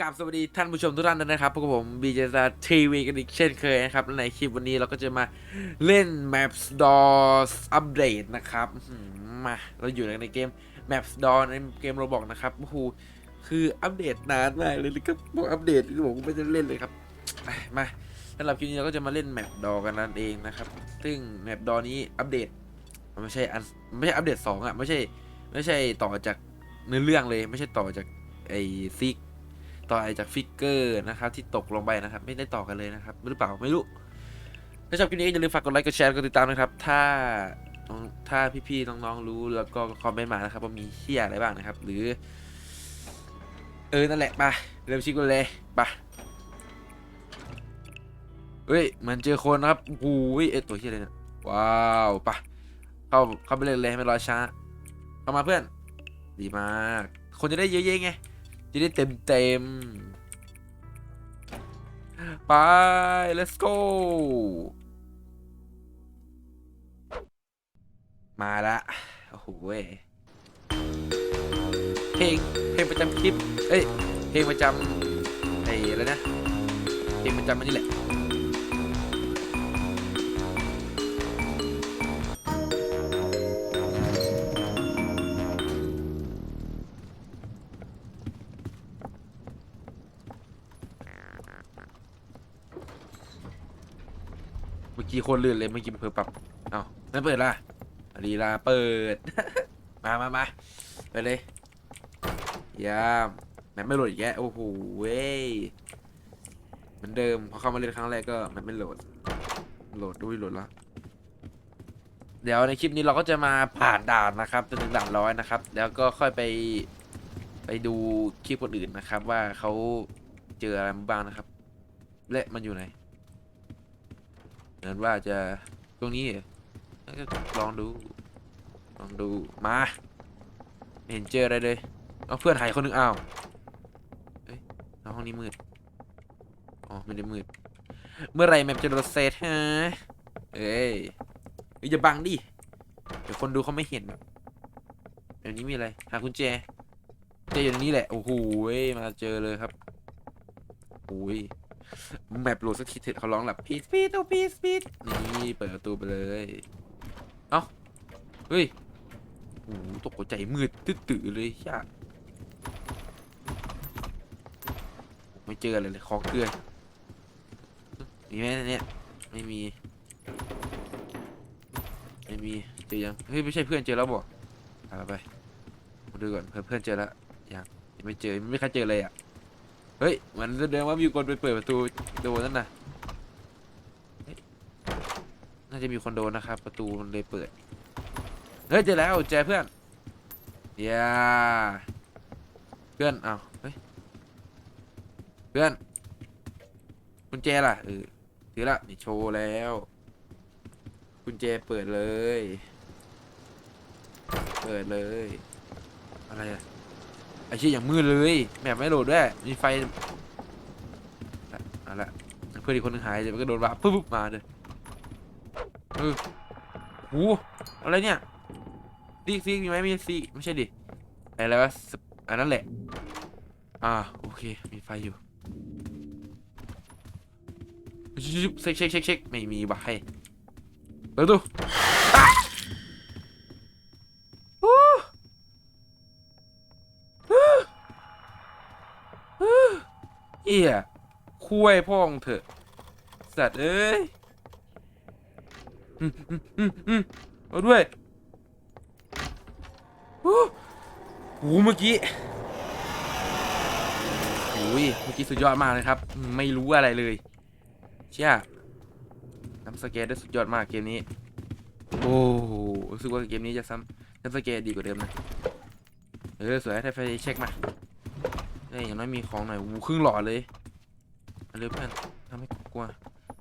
กับสวัสดีท่านผู้ชมทุกท่านด้วยนะครับพวกผมบีเจซาทีวีกันอีกเช่นเคยนะครับและในคลิปวันนี้เราก็จะมาเล่น Maps Doors อัปเดตนะครับมาเราอยู่ในเกม Maps Door ในเกมโรบอกนะครับโอ้โหคืออัปเดตนานมากเลยนะครับบอกอัปเดตผมก็ไม่ได้เล่นเลยครับมาสำหรับคลิปนี้เราก็จะมาเล่น Map Door กันนั่นเองนะครับ ซึ่ง Map Door นี้อัปเดตมันไม่ใช่อันไม่ใช่อัปเดตสองอะไม่ใช่ไม่ใช่ต่อจากเนื้อเรื่องเลยไม่ใช่ต่อจากไอซิก ต่อจากฟิกเกอร์นะครับ ที่ตกลงไปนะครับ ไม่ได้ต่อกันเลยนะครับหรือเปล่าไม่รู้ถ้าชอบคลิปนี้อย่าลืมฝากกดไลค์กดแชร์กดติดตามนะครับ ถ้าถ้าพี่ๆน้องๆรู้แล้วก็คอมเมนต์มานะครับว่ามีเฮียอะไรบ้างนะครับ หรือ เออนั่นแหละไปเริ่มชิคกันเลยไปเฮ้ยเหมือนเจอคนนะครับโอ้โหเอ๊ะตัวเฮียอะไรเนี่ยว้าวไปเข้าเข้าไปเลยเลยไม่รอช้าเข้ามาเพื่อน ดีมาก คนจะได้เยอะๆไง จะได้เต็มเต็มๆไป let's go มาละโอ้โหเว้ยเพลงเพลงประจำคลิป เอ้ย เพลงประจำไอ้อะไรนะ เพลงประจำมันนี่แหละ เมื่อกี้โคนลื่นเลยเมื่อกี้เพิ่มปรับเอ้านั่เปิดละลีลาเปิด มามามาไปเลยยามแมปไม่โหลดอีกแกโอ้โหเว้ยเหมือนเดิมพอเข้ามาเล่นครั้งแรกก็แมปไม่โหลด โหลดด้วยโหลดล้วเดี๋ยวในคลิปนี้เราก็จะมาผ่านด่านนะครับจนถึงด่านร้อยนะครับ แล้วก็ค่อยไปไปดูคลิปคนอื่นนะครับ ว่าเขาเจออะไรบ้างนะครับ และมันอยู่ไหน เหมือนว่าจะตรงนี้ก็ลองดู ลองดูมาเห็นเจออะไรเลยเอาเพื่อนหายคนหนึงอ้าวเอ้ยเอาห้องนี้มืดอ๋อไม่ได้มืด เมื่อไรแมปจะโดนเซตฮะเอ้ยเฮ้ยอย่าบังดิเดี๋ยวคนดูเขาไม่เห็นเดี๋ยวนี้มีอะไรหากุญแจกุญแจอยู่ในนี้แหละโอ้โหมาเจอเลยครับโอ้ย แมปโหลดสักทีเถอะเขาร้องแบบพีสพีสโอพีสพีสนี่เปิดประตูไปเลย เอ้า เฮ้ยโอ้โหตกใจมืดตื้อเลยชาไม่เจออะไรเลยขอเกลือมีไหมเนี่ยไม่มี ไม่มีเจอยังเฮ้ยไม่ใช่เพื่อนเจอแล้วบอกไปไปดูก่อนเพื่อนเจอแล้วยังยังไม่เจอไม่มีใครเจอเลยอะ เฮ้ยเหมือนแสดงว่ามีคนไปเปิดประตูโดนนั่นนะน่าจะมีคนโดนนะครับ ประตูมันเลยเปิด เฮ้ยเจอแล้วเจอเพื่อนอย่าเพื่อนเอาเฮ้ยเพื่อนกุญแจล่ะเออถือละนี่โชว์แล้วกุญแจเปิดเลย เปิดเลย อะไรอะ ไอ้เชี่ยอย่างมืดเลยแมปไม่โหลดด้วยมีไฟอะเอาละเพื่อนอีกคนหนึงหายเดี๋ยวมันก็โดนวาปุ๊บปุ๊บมาเลยเออโหอะไรเนี่ยซีกซีกมีไหมม่ใช่ซีกไม่ใช่ดิอะไรวะอันนั้นแหละ อ่าโอเคมีไฟอยู่ชุบๆเช็คเช็คเช็คเช็คไม่มีวะให้เปิดประตู ยคุยพ่องเถอะ สัตว์เอ้ยอืมอืมอืมอืมเอาด้วยโอ้โหเมื่อกี้โอ้ยเมื่อกี้สุดยอดมากเลยครับ ไม่รู้อะไรเลย เชี่ยทำสเกตได้สุดยอดมากเกมนี้ โอ้โหรู้สึกว่าเกมนี้จะซ้ำทำสเกตดีกว่าเดิมนะ เออ สวยไทยไฟเช็คมา เอ้ยอย่างน้อยมีของหน่อยวูครึ่งหลอดเลยมาเร็วเพื่อนทำให้กลัว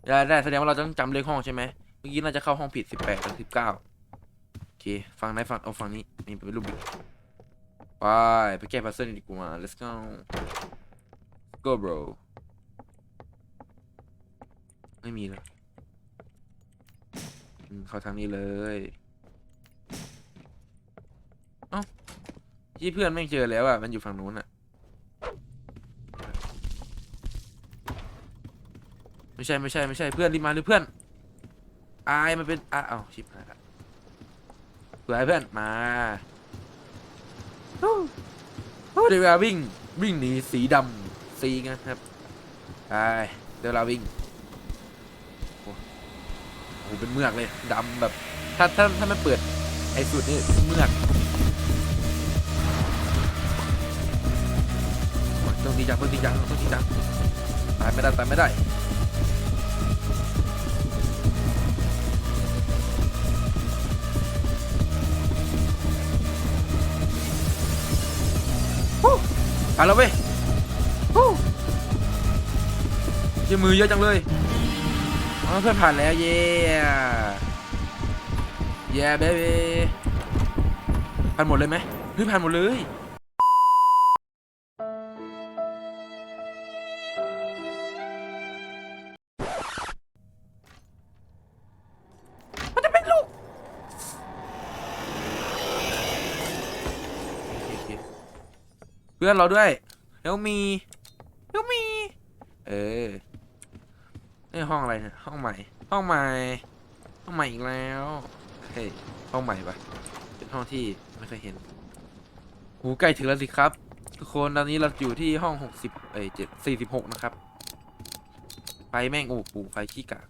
ได้ได้แสดงว่าเราต้องจำเลขห้องใช่ไหมเมื่อกี้น่าจะเข้าห้องผิดสิบแปดหรือสิบเก้าโอเคฟังไหนฟังเอาฟังนี้นี่เป็นรูปบิกไปไปแก้พัซเซิลดีกว่า let's go go bro ไม่มีเลยอืมเข้าทางนี้เลยเอ้าที่เพื่อนไม่เจอแล้วอะมันอยู่ฝั่งนู้นอะ โอเค ไม่ใช่ไม่ใช่ไม่ใช่เพื่อนรีบมาหรือเพื่อนอายมันเป็นอ้าเอชิบหายละเพื่อนเพื่อนมาโอ้โอ้เดี๋ยวเวลาวิ่งวิ่งหนีสีดำสีกันครับไปเดี๋ยวเราวิ่งโอ้โหเป็นเมือกเลยดำแบบ ถ้าถ้าถ้าไม่เปิดไอ้สุดนี่เมือกต้องดีจังต้องดีจังต้องดีจังตายไม่ได้ตายไม่ได้ ผ่านแล้วเว้ยฮู้เยี่ยมือเยอะจังเลยอ๋อเพื่อนผ่านแล้วเย้เย้เบบีผ่านหมดเลยไหมเฮ้ยผ่านหมดเลย เพื่อนเราด้วยเฮลมีเฮลมี เออนี่ห้องอะไรเนี่ยห้องใหม่ ห้องใหม่ ห้องใหม่อีกแล้วเฮ้ยห้องใหม่ปะเป็นห้องที่ไม่เคยเห็นหูใกล้ถึงแล้วสิครับ ทุกคนตอนนี้เราอยู่ที่ห้องหกสิบเอ้ยเจ็ดสี่สิบหกนะครับไฟแม่งโอ้โหไฟขี้กาก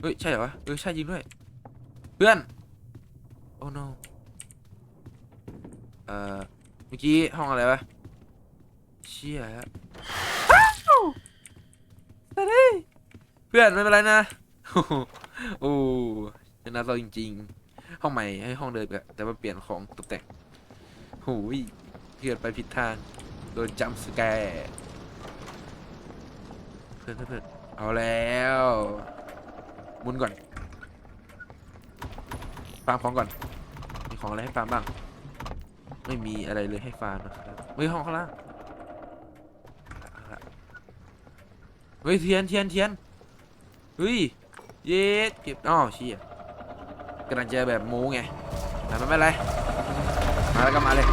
เฮ้ยใช่เหรอวะเออใช่จริงด้วย เพื่อน โอ้ no อ่อเมื่อกี้ห้องอะไรวะเชี่ยฮะสวัสดีเพื่อนไม่เป็นไรนะโอ้โหโอ้ชนะเราจริง ๆ ห้องใหม่ให้ห้องเดิมอะแต่ว่าเปลี่ยนของตกแต่งหูยเพื่อนไปผิดทางโดนจัมป์สแกร์เพื่อนเพื่อนเพื่อนเอาแล้วหมุนก่อนฟาร์มของก่อนมีของอะไรให้ฟาร์มบ้าง ไม่มีอะไรเลยให้ฟาร์มนะครับเฮ้ยห้องข้างล่างเอาละเฮ้ยเทียนเทียนเทียนเฮ้ยเย็ดเก็บอ๋อเชี่ยกำลังจะแบบม้ไงแต่ไม่เป็นไรมาแล้วก็มาเลย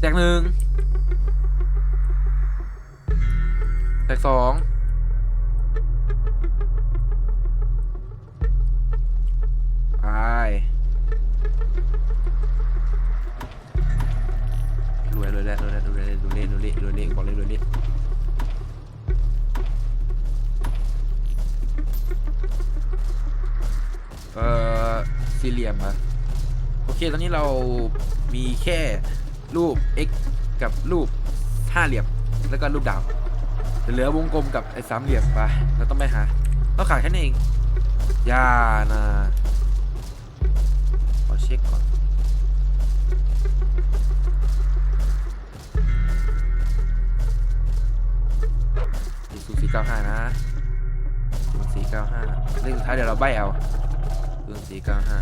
แตกหนึ่ง สองไปรวยรวยแล้วรวยแล้วรวยแล้วรวยแล้รวยแล้รวยแล้บอกเลยรวยแล้เอ่อสี่เหลี่ยมอะโอเค ตอนนี้เรามีแค่รูป x กับรูปห้าเหลี่ยม แล้วก็รูปดาว เหลือวงกลมกับไอ้สามเหลี่ยมไปเราต้องไปหาต้องขาดแค่นี้เองอย่านะขอเช็คก่อนศูนย์สี่เก้าห้านะศูนย์สี่เก้าห้าเลขสุดท้ายเดี๋ยวเราใบเอาศูนย์สี่เก้าห้า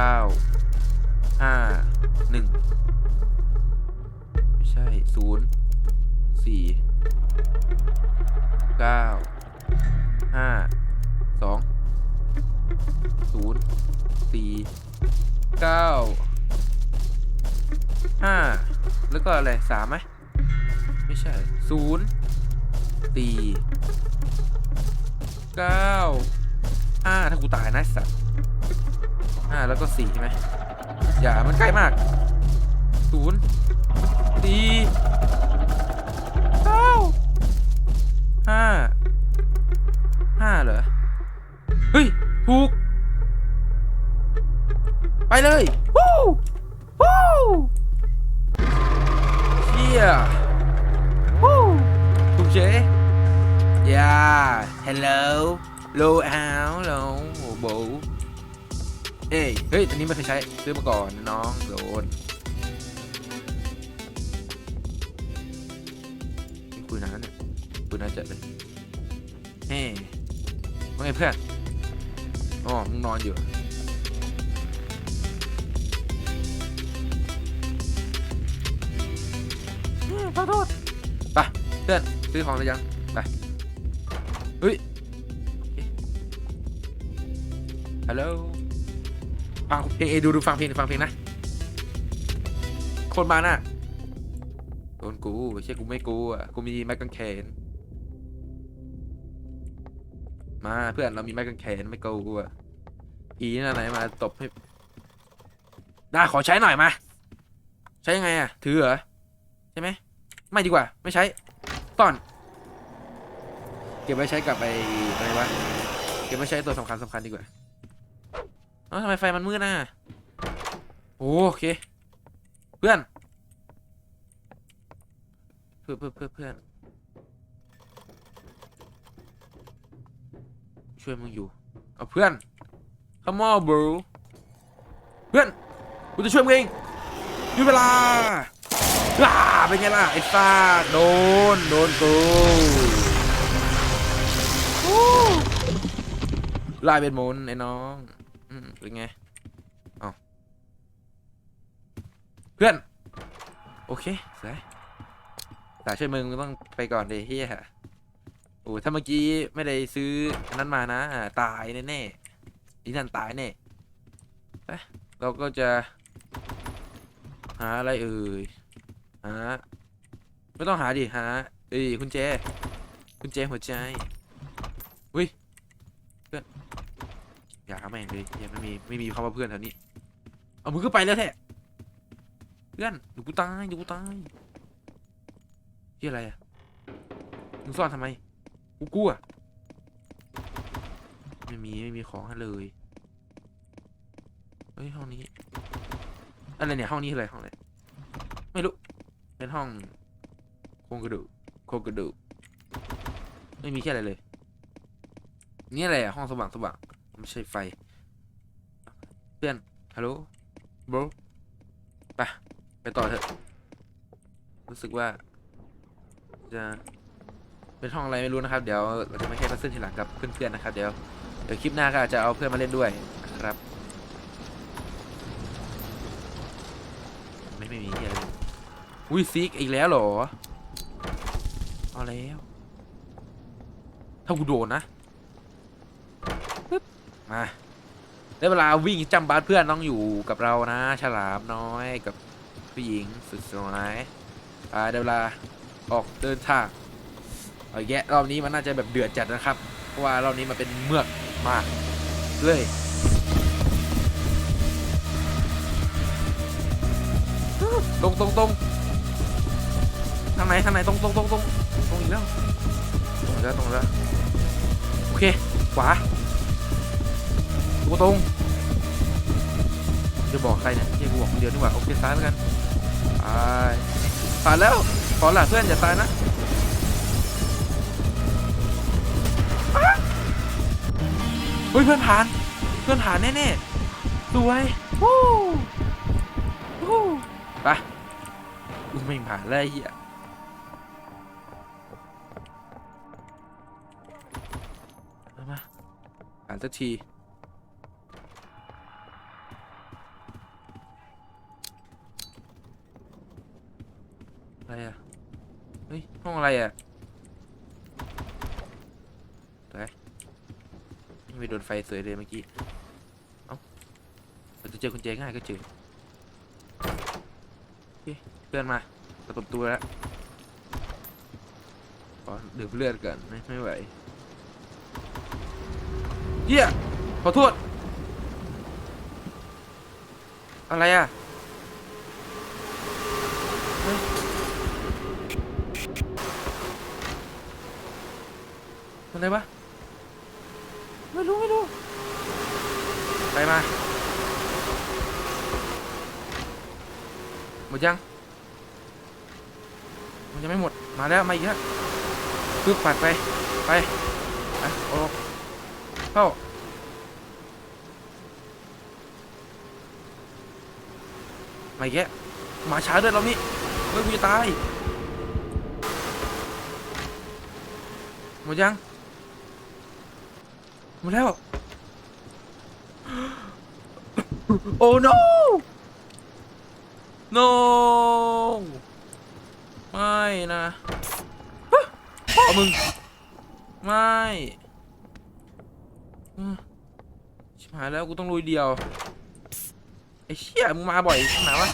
ก้าห้าหนึ่งไม่ใช่ศูนย์สี่เก้าห้าสองศูนย์สี่เก้าห้าแล้วก็อะไรสามไหมไม่ใช่ศูนย์สี่เก้าห้าถ้ากูตายนะไอ้สัตว์ ห้าแล้วก็สี่ใช่ไหมอย่ามันใกล้มากศูนย์สี่เก้าห้าห้าเหรอ เฮ้ย ถูก ไปเลยวู้วู้เชี่ย Woo! ถูกเจ๊ Yeah Hello Low out Low โอ้โบ เอ้ยเฮ้ยอันนี้ไม่เคยใช้ซื้อมาก่อนน้องโดนนี่คุยนานเนี่ยคุยนานจัดเลยเฮ้ว่าไงเพื่อนอ๋อมึงนอนอยู่ขอโทษไปเพื่อนซื้อของหรือยังไปเฮ้ยโอเคฮัลโหล ฟังเพลงเอดูดูฟังเพลงฟังเพลงนะคนมาน่ะโดนกูไม่ใช่กูไม่กูอะกูมีไม้กางเขนมาเพื่อนเรามีไม้กางเขนไม่กูอะอีนั่นไหนมาตบให้ได้ขอใช้หน่อยมาใช้ยังไงอะ ถือเหรอใช่ไหมไม่ดีกว่า ไม่ใช้ต้อนเก็บไว้ใช้กับไอ้อะไรวะเก็บไว้ใช้ตัวสำคัญสำคัญดีกว่า เอ้าทำไมไฟมันมืดน่ะโอเค เพื่อน เพื่อนเพื่อนเพื่อนเพื่อนช่วยมึงอยู่ เอาเพื่อน come on bro เพื่อน กูจะช่วยมึงเองยุดเวลาว้าเป็นไงล่ะไอ้ซ่าโดน โดนกูฮู้ลายเป็นมนไอ้น้อง อืมเป็นไงเอาเพื่อน โอเคสายสายช่วยมึงมึงต้องไปก่อนดิเฮียโอ้ถ้าเมื่อกี้ไม่ได้ซื้ออันนั้นมานะอ่าตายแน่ๆอีนั่นตายแน่ไปเราก็จะ หาอะไรเอ่ยหาไม่ต้องหาดิหาเอ้ยคุณแจคุณแจหัวใจอุ้ยเพื่อน อย่าแม่งเลยยังไม่มีไม่มีคำว่าเพื่อนแถวนี้เอามึงก็ไปแล้วแท้เพื่อนเดี๋ยวกูตายเดี๋ยวกูตายที่อะไรอะมึงซ่อนทำไมกูกลัวไม่มีไม่มีของให้เลยเฮ้ยห้องนี้อะไรเนี่ยห้องนี้ออะไรห้องอะไรไม่รู้เป็นห้องโครงกระดูกโครงกระดูกไม่มีแค่อะไรเลยนี่อะไรอะห้องสว่างสว่าง ไม่ใช่ไฟ เพื่อน ฮัลโหลบรไปไปต่อเถอะ รู้สึกว่า จะเป็นห้องอะไรไม่รู้นะครับ เดี๋ยวเราจะมาแค่พัซเซิลทีหลังกับเพื่อนๆนะครับ เดี๋ยวเดี๋ยวคลิปหน้าก็อาจจะเอาเพื่อนมาเล่นด้วยนะครับ ไม่ไม่มีอะไรอุ้ยซิกอีกแล้วเหรอ เอาแล้ว ถ้ากูโดนนะ มาได้เวลาวิ่งจำบาสเพื่อนต้องอยู่กับเรานะ ฉลามน้อยกับผู้หญิงสุดสวยอ่าได้เวลาออกเดินทางเอาแยะรอบนี้มันน่าจะแบบเดือดจัดนะครับ เพราะว่ารอบนี้มันเป็นเมือกมากเลยตรงตรงตรงทางไหนทางไหนตรงตรงตรงตรงตรงอีกแล้วตรงแล้วตรงแล้วโอเคขวา ดูตรงจะบอกใครเนี่ยที่กูบอกคนเดียวนี่หว่าโอเคซ้ายแล้วกันไปผ่านแล้วขอหล่ะเพื่อนอย่าตายนะเฮ้ยเพื่อนผ่านเพื่อนผ่านแน่ๆสวยวู้วู้ไปกูไม่ผ่านแล้วเหี้ยมาผ่านสักที อะไรอะ เฮ้ย ห้องอะไรอะไปยังไม่โดนไฟเสยเลยเมื่อกี้ เอ้าเราจะเจอคุณเจง่ายก็เจอเคเพื่อนมาประตูตัวแล้วขอดื่มเลือดก่อนไม่ไม่ไหวเฮียขอโทษ อะไรอะ อะไรวะไม่รู้ไม่รู้ไปมาหมดยังมันยังไม่หมดมาแล้วมาอีกแล้วปึ๊บปัดไปไปไปโอ้เข้ามาอีกแล้วมาช้าด้วยเรานี่เฮ้ยกูจะตายหมดยังห มดแล้ว โอ้ no no ไม่นะฮะพ่อมึง ไม่ชิบหายแล้วกูต้องลุยเดียว ไอ้เชี่ยมึงมาบ่อยขนาดวะ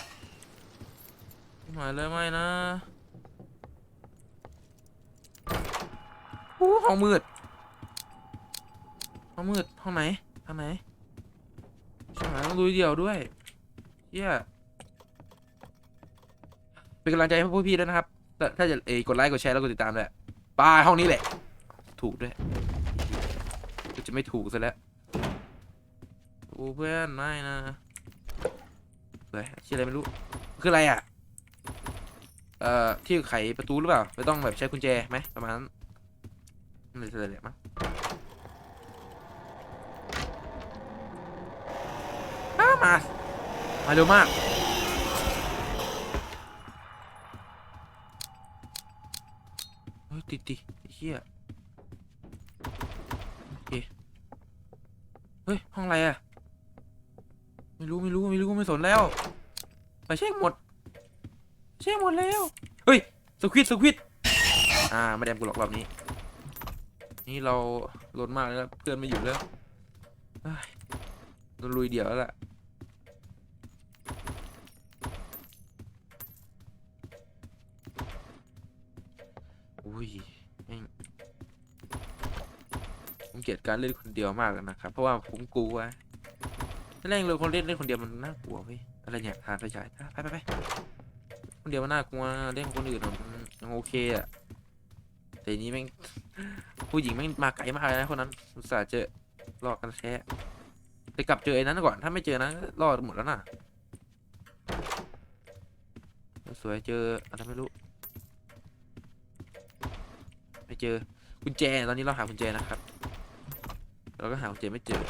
ชิบหายแล้วไม่นะโอ้ห้องมืด ห้องมืดห้องไหนทางไหนชิบหายต้องลุยเดี่ยวด้วยเชี่ยเป็นกำลังใจให้พวกพี่ด้วยนะครับ ถ้าจะเอกดไลค์กดแชร์แล้วกดติดตามด้วยบายห้องนี้แหละ ถูกด้วยจะไม่ถูกซะแล้วโอ้เพื่อนไม่นะเฮ้ยชื่ออะไรไม่รู้ คืออะไรอะ เอ่อ ที่ไขประตูหรือเปล่า ไม่ต้องแบบใช้กุญแจไหมประมาณนั้นนั่นเลยแหละมั้งอ้า มา มาเร็วมาก เฮ้ย ติดดิเหี้ยโอเคเฮ้ย ห้องอะไรอะไม่รู้ไม่รู้ไม่รู้ไม่สนแล้ว ไปเช็คหมด เช็คหมดแล้ว เฮ้ย สควิตสควิตอ่าไม่แดมกูหรอกรอบนี้ นี่เราลดมากแล้วเพื่อนไม่อยู่แล้วเฮ้ยโดนลุยเดี่ยวแล้วล่ะ การเล่นคนเดียวมากนะครับ เพราะว่าผมกลัวถ้าเล่นเลยคนเล่นเล่นคนเดียวมันน่ากลัวเว้ยอะไรเนี่ยทานไฟฉายไปไปไปคนเดียวมันน่ากลัวเล่นคนอื่นมันยังโอเคอะแต่นี้แม่งผู้หญิงแม่งมาไกลมากเลยนะคนนั้นอุตส่าห์เจอรอดกันแท้ไปกลับเจอไอ้นั้นก่อนถ้าไม่เจอนั้นรอดหมดแล้วน่ะสวยเจออะไรไม่รู้ไม่เจอกุญแจตอนนี้เราหากุญแจนะครับ เราก็หากุญแจไม่เจอ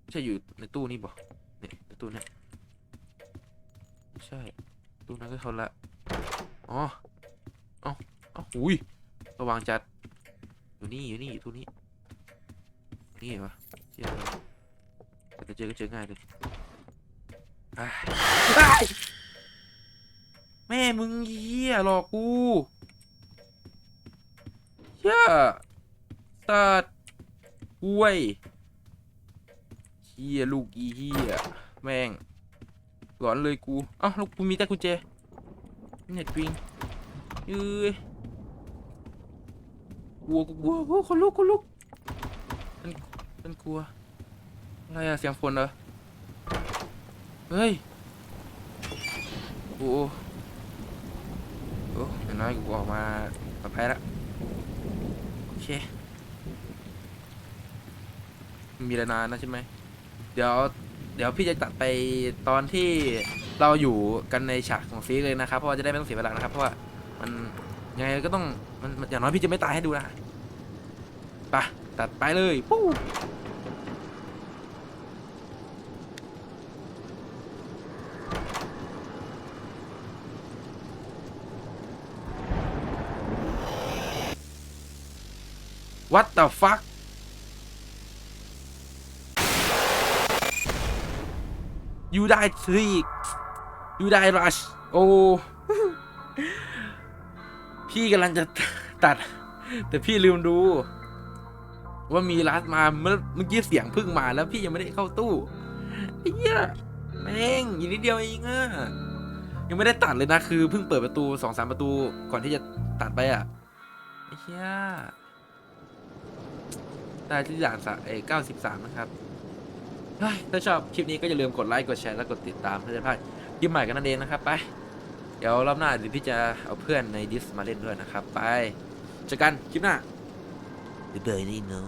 ไม่ใช่อยู่ในตู้นี่บอกเนี่ยในตู้เนี่ยใช่ ตู้นั้นก็เขาละอ๋อเอ้าเอ้าอุ้ยระวังจัด อยู่นี่อยู่นี่อยู่ตู้นี้ นี่เหรอเชี่ยแต่จะเจอก็เจอง่ายเลยอ้ายอ้แม่มึงเหี้ยหลอกกูเชี่ยสัตว์ ห้วยเชี่ยลูกอีเฮียแม่งหลอนเลยกูเอ้าลูกกูมีแต่กุญแจเน็ตวิงเอ้ยกลัวกูกลัวคนลุกคนลุกมันมันกลัวอะไรอะเสียงฝนเหรอเฮ้ยโอ้โอ้อย่างน้อยกูออกมาปลอดภัยละโอเค มีเวลานานนะใช่ไหม เดี๋ยว เดี๋ยวพี่จะตัดไปตอนที่เราอยู่กันในฉากของซีเลยนะครับ เพราะว่าจะได้ไม่ต้องเสียเวลานะครับ เพราะว่ามันยังไงก็ต้องมันมันอย่างน้อยพี่จะไม่ตายให้ดูนะไปตัดไปเลยปู้วัด the fuck you die three you die rush โอ้ พี่กำลังจะตัด แต่พี่ลืมดู ว่ามีรัสมาเมื่อเมื่อกี้เสียงพึ่งมาแล้วพี่ยังไม่ได้เข้าตู้ไอ้เหี้ยแม่งอีกนิดเดียวเองอะยังไม่ได้ตัดเลยนะ คือเพิ่งเปิดประตูสองสามประตูก่อนที่จะตัดไปอะไอ้เหี้ยได้ที่ด่านสะเอเก้าสิบสามนะครับ เฮ้ยถ้าชอบคลิปนี้ก็อย่าลืมกดไลค์กดแชร์และกดติดตามเพื่อจะไม่พลาดคลิปใหม่กันนั่นเองนะครับไปเดี๋ยวรอบหน้าเดี๋ยวพี่จะเอาเพื่อนในดิสมาเล่นด้วยนะครับ ไปเจอกันคลิปหน้าเบื่อๆนี่เนาะ